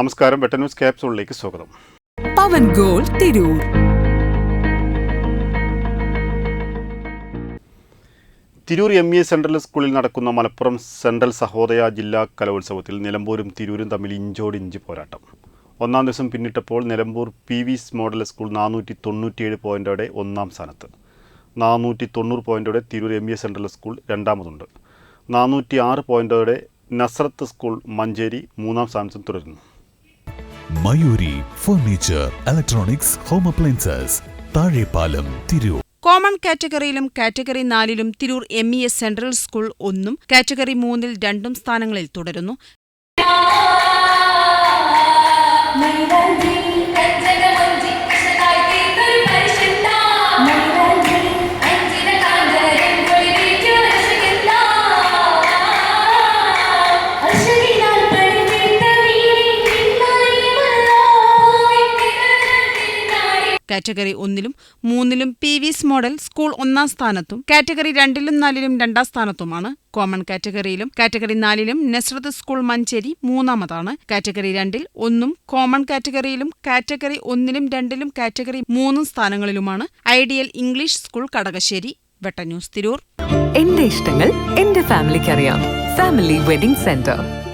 നമസ്കാരം വെട്ട ന്യൂസ് ക്യാപ്സൂളിലേക്ക് സ്വാഗതം. പവൻ goal Tirur. Tirur M E central സ്കൂളിൽ നടക്കുന്ന മലപ്പുറം സെൻട്രൽ സഹോദയ ജില്ലാ കലോത്സവത്തിൽ നിലമ്പൂരും തിരൂരും തമ്മിൽ ഇഞ്ചോടിഞ്ച് പോരാട്ടം. ഒന്നാം ദിവസം പിന്നിട്ടപ്പോൾ Nilambur P V model school നാനൂറ്റി തൊണ്ണൂറ്റിയേഴ് പോയിന്റോടെ ഒന്നാം സ്ഥാനത്ത്. നാനൂറ്റി തൊണ്ണൂറ് പോയിന്റോടെ Tirur M E central school രണ്ടാമതുണ്ട്. നാനൂറ്റി ആറ് പോയിന്റോടെ നസ്രത്ത് സ്കൂൾ മഞ്ചേരി മൂന്നാം സ്ഥാനത്തും തുടരുന്നു. Mayuri furniture electronics home appliances Thazhepalam Tirur. Common കാറ്റഗറിയിലും category നാലിലും Tirur M E S central school ഒന്നും കാറ്റഗറി മൂന്നിൽ രണ്ടും സ്ഥാനങ്ങളിൽ തുടരുന്നു. കാറ്റഗറി ഒന്നിലും മൂന്നിലും പി വിസ് മോഡൽ സ്കൂൾ ഒന്നാം സ്ഥാനത്തും കാറ്റഗറി രണ്ടിലും നാലിലും രണ്ടാം സ്ഥാനത്തുമാണ്. കോമൺ കാറ്റഗറിയിലും കാറ്റഗറി നാലിലും നസ്രത്ത് സ്കൂൾ മഞ്ചേരി മൂന്നാമതാണ്. കാറ്റഗറി രണ്ടിൽ ഒന്നും കോമൺ കാറ്റഗറിയിലും കാറ്റഗറി ഒന്നിലും രണ്ടിലും കാറ്റഗറി മൂന്നും സ്ഥാനങ്ങളിലുമാണ്. Ideal English school Kadakassery. Vetta news Tirur. എന്റെ ഇഷ്ടങ്ങൾ എന്റെ ഫാമിലിക്ക് അറിയാം ഫാമിലി വെഡിംഗ് സെന്റർ.